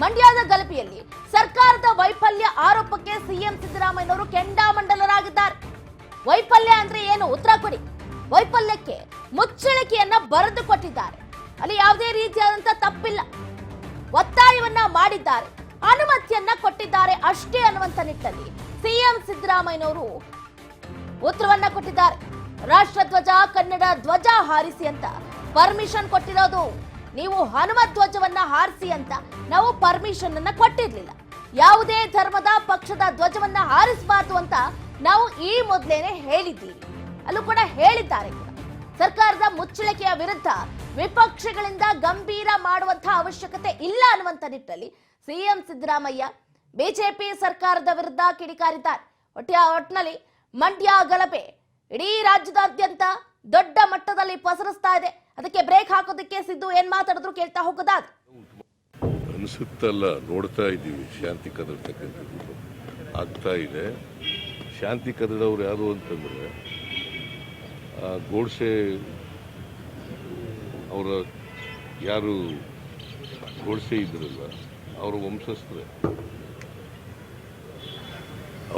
ಮಂಡ್ಯದ ಗಲಭೆಯಲ್ಲಿ ಸರ್ಕಾರದ ವೈಫಲ್ಯ ಆರೋಪಕ್ಕೆ ಸಿಎಂ ಸಿದ್ದರಾಮಯ್ಯನವರು ಕೆಂಡಾಮಂಡಲರಾಗಿದ್ದಾರೆ. ವೈಫಲ್ಯ ಅಂದ್ರೆ ಏನು? ಉತ್ತರ ಕೊಡಿ. ವೈಫಲ್ಯಕ್ಕೆ ಮುಚ್ಚಳಿಕೆಯನ್ನ ಬರೆದು ಕೊಟ್ಟಿದ್ದಾರೆ. ಅಲ್ಲಿ ಯಾವುದೇ ರೀತಿಯಾದಂತ ತಪ್ಪಿಲ್ಲ. ಒತ್ತಾಯವನ್ನ ಮಾಡಿದ್ದಾರೆ. ಅನುಮತಿಯನ್ನ ಕೊಟ್ಟಿದ್ದಾರೆ ಅಷ್ಟೇ ಅನ್ನುವಂತ ನಿಟ್ಟಲ್ಲಿ ಸಿಎಂ ಸಿದ್ದರಾಮಯ್ಯನವರು ಉತ್ತರವನ್ನ ಕೊಟ್ಟಿದ್ದಾರೆ. ರಾಷ್ಟ್ರಧ್ವಜ ಕನ್ನಡ ಧ್ವಜ ಹಾರಿಸಿ ಅಂತ ಪರ್ಮಿಷನ್ ಕೊಟ್ಟಿರೋದು ನೀವು ಹನುಮ ಧ್ವಜವನ್ನ ಹಾರಿಸಿ ಅಂತ ನಾವು ಪರ್ಮಿಷನ್ ಅನ್ನ ಕೊಟ್ಟಿರ್ಲಿಲ್ಲ. ಯಾವುದೇ ಧರ್ಮದ ಪಕ್ಷದ ಧ್ವಜವನ್ನ ಹಾರಿಸಬಾರದು ಅಂತ ನಾವು ಈ ಮೊದಲೇನೆ ಹೇಳಿದ್ದೀವಿ ಅಲ್ಲೂ ಕೂಡ ಹೇಳಿದ್ದಾರೆ ಸರ್ಕಾರದ ಮುಚ್ಚಳಿಕೆಯ ವಿರುದ್ಧ ವಿಪಕ್ಷಗಳಿಂದ ಗಂಭೀರ ಮಾಡುವಂತಹ ಅವಶ್ಯಕತೆ ಇಲ್ಲ ಅನ್ನುವಂತ ನಿಟ್ಟಲ್ಲಿ ಸಿಎಂ ಸಿದ್ದರಾಮಯ್ಯ ಬಿಜೆಪಿ ಸರ್ಕಾರದ ವಿರುದ್ಧ ಕಿಡಿಕಾರಿದ್ದಾರೆ. ಒಟ್ಟಿಯ ಒಟ್ಟಿನಲ್ಲಿ ಮಂಡ್ಯ ಗಲಭೆ ಇಡೀ ರಾಜ್ಯದಾದ್ಯಂತ ದೊಡ್ಡ ಮಟ್ಟದಲ್ಲಿ ಪಸರಿಸ್ತಾ ಇದೆ. ಅದಕ್ಕೆ ಬ್ರೇಕ್ ಹಾಕೋದಕ್ಕೆ ಸಿದ್ದು ಏನ್ ಮಾತಾಡಿದ್ರು ಕೇಳ್ತಾ ಹೋಗೋದಾದ್ರೆ ಅನಿಸುತ್ತಲ್ಲ ನೋಡ್ತಾ ಇದ್ದೀವಿ ಶಾಂತಿ ಕದಡ್ತಕ್ಕಂಥದ್ದು ಆಗ್ತಾ ಇದೆ. ಶಾಂತಿ ಕದಡವ್ರು ಯಾರು ಅಂತಂದ್ರೆ ಆ ಗೋಡ್ಸೆ ಅವರ ಯಾರು ಗೋಡ್ಸೆ ಇದ್ರಲ್ಲ ಅವರ ವಂಶಸ್ಥರೇ.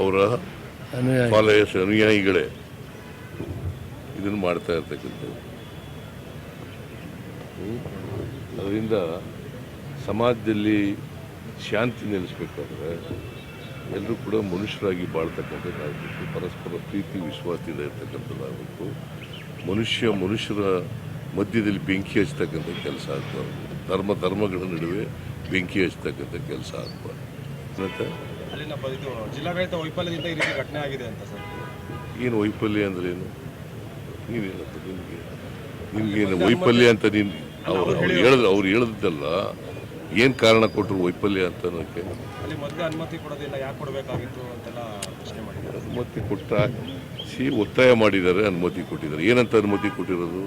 ಅವರ ಅನುಯಾಯಿಗಳೇ. ಇದನ್ನು ಮಾಡ್ತಾ ಇರ್ತಕ್ಕಂಥದ್ದು. ಅದರಿಂದ ಸಮಾಜದಲ್ಲಿ ಶಾಂತಿ ನೆಲೆಸ್ಬೇಕಾದ್ರೆ ಎಲ್ಲರೂ ಕೂಡ ಮನುಷ್ಯರಾಗಿ ಬಾಳ್ತಕ್ಕಂಥದ್ದಾಗಬೇಕು ಪರಸ್ಪರ ಪ್ರೀತಿ ವಿಶ್ವಾಸದಿಂದ ಇರ್ತಕ್ಕಂಥದ್ದಾಗಬೇಕು. ಮನುಷ್ಯ ಮನುಷ್ಯರ ಮಧ್ಯದಲ್ಲಿ ಬೆಂಕಿ ಹಚ್ಚತಕ್ಕಂಥ ಕೆಲಸ ಆಗ್ಬಾರ್ದು ಧರ್ಮ ಧರ್ಮಗಳ ನಡುವೆ ಬೆಂಕಿ ಹಚ್ಚತಕ್ಕಂಥ ಕೆಲಸ ಆಗ್ಬಾರ್ದು ಜಿಲ್ಲಾಡಳಿತ ವೈಫಲ್ಯದಿಂದ ಈ ರೀತಿ ಘಟನೆ ಆಗಿದೆ ಅಂತ ಸರ್. ಏನು ವೈಫಲ್ಯ ಅಂದ್ರೆ ಏನು ನಿನಗೆ ನಿನ್ಗೇನು ವೈಫಲ್ಯ ಅಂತ ನೀನು ಅವ್ರು ಅವ್ರು ಹೇಳಿದ್ರು ಅವ್ರು ಹೇಳಿದ್ದಲ್ಲ. ಏನು ಕಾರಣ ಕೊಟ್ಟರು ವೈಫಲ್ಯ ಅಂತ ಅನ್ನೋಕ್ಕೆ? ಅನುಮತಿ ಕೊಟ್ಟ ಸಿ ಒತ್ತಾಯ ಮಾಡಿದ್ದಾರೆ ಅನುಮತಿ ಕೊಟ್ಟಿದ್ದಾರೆ. ಏನಂತ ಅನುಮತಿ ಕೊಟ್ಟಿರೋದು?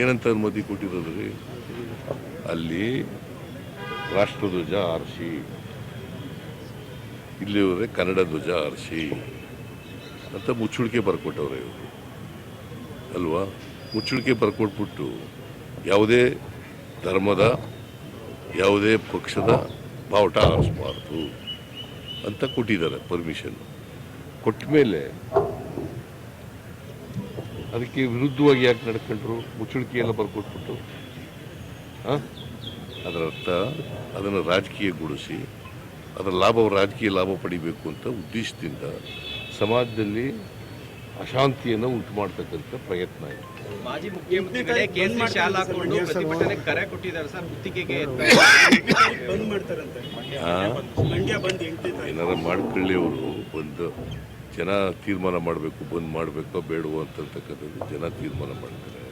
ಏನಂತ ಅನುಮತಿ ಕೊಟ್ಟಿರೋದು ರೀ? ಅಲ್ಲಿ ರಾಷ್ಟ್ರಧ್ವಜ ಆರಿಸಿ. ಇಲ್ಲಿವರೆ ಕನ್ನಡ ಧ್ವಜ ಆರಿಸಿ. ಅಂತ ಮುಚ್ಚುಳಿಕೆ ಬರ್ಕೊಟ್ಟವ್ರೆ ಇವರು. ಅಲ್ವಾ? ಮುಚ್ಚುಳಿಕೆ ಬರ್ಕೊಟ್ಬಿಟ್ಟು ಯಾವುದೇ ಧರ್ಮದ, ಯಾವುದೇ ಪಕ್ಷದ ಬಾವುಟ ಆರಿಸಬಾರ್ದು ಅಂತ ಕೊಟ್ಟಿದ್ದಾರೆ ಪರ್ಮಿಷನ್ ಕೊಟ್ಟ ಮೇಲೆ ಅದಕ್ಕೆ ವಿರುದ್ಧವಾಗಿ ಯಾಕೆ ನಡ್ಕೊಂಡ್ರು? ಮುಚ್ಚಳಿಕೆ ಎಲ್ಲ ಬರ್ಕೊಟ್ಬಿಟ್ಟು. ಹಾಂ ಅದರ ಅರ್ಥ ಅದನ್ನು ರಾಜಕೀಯಗೊಳಿಸಿ, ಅದರ ಲಾಭ ರಾಜಕೀಯ ಲಾಭ ಪಡಿಬೇಕು ಅಂತ ಉದ್ದೇಶದಿಂದ ಸಮಾಜದಲ್ಲಿ ಅಶಾಂತಿಯನ್ನು ಉಂಟು ಮಾಡ್ತಕ್ಕಂಥ ಪ್ರಯತ್ನ ಇದೆ. ಮಾಜಿ ಮುಖ್ಯಮಂತ್ರಿಗಳೇ ಕೇಸರಿ ಶಾಲ್ ಹಾಕೊಂಡು ಪ್ರತಿಭಟನೆ ಕರೆ ಕೊಟ್ಟಿದ್ದಾರೆ ಸರ್ ಗುತ್ತಿಗೆಗೆ ಆ? ಏನಾರ ಮಾಡ್ಕೊಳ್ಳಿ ಅವರು ಬಂದು ಜನ ತೀರ್ಮಾನ ಮಾಡಬೇಕು ಬಂದ್ ಮಾಡಬೇಕೋ ಬೇಡವೋ ಅಂತಕ್ಕಂಥದ್ದು ಜನ ತೀರ್ಮಾನ ಮಾಡ್ತಾರೆ.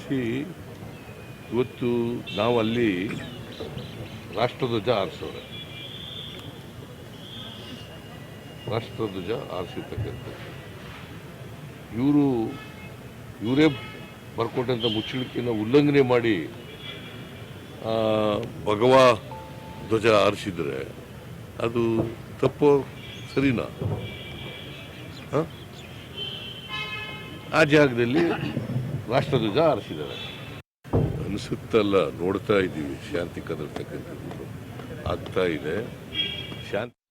ಸಿ ಇವತ್ತು ನಾವು ಅಲ್ಲಿ ರಾಷ್ಟ್ರಧ್ವಜ ಆರಿಸೋರೆ. ರಾಷ್ಟ್ರಧ್ವಜ ಆರಿಸಿರ್ತಕ್ಕಂಥದ್ದು. ಇವರು, ಇವರೇ ಬರ್ಕೊಟ್ಟಂಥ ಮುಚ್ಚಳಿಕೆಯನ್ನು ಉಲ್ಲಂಘನೆ ಮಾಡಿ ಭಗವಾ ಧ್ವಜ ಆರಿಸಿದರೆ ಅದು ತಪ್ಪು ಸರಿನಾ? ಆ ಜಾಗದಲ್ಲಿ ರಾಷ್ಟ್ರಧ್ವಜ ಆರಿಸಿದ್ದಾರೆ. ಅನಿಸುತ್ತಲ್ಲ, ನೋಡ್ತಾ ಇದ್ದೀವಿ, ಶಾಂತಿ ಕದರ್ತಕ್ಕಂಥದ್ದು. ಆಗ್ತಾ ಇದೆ. ಶಾಂತಿ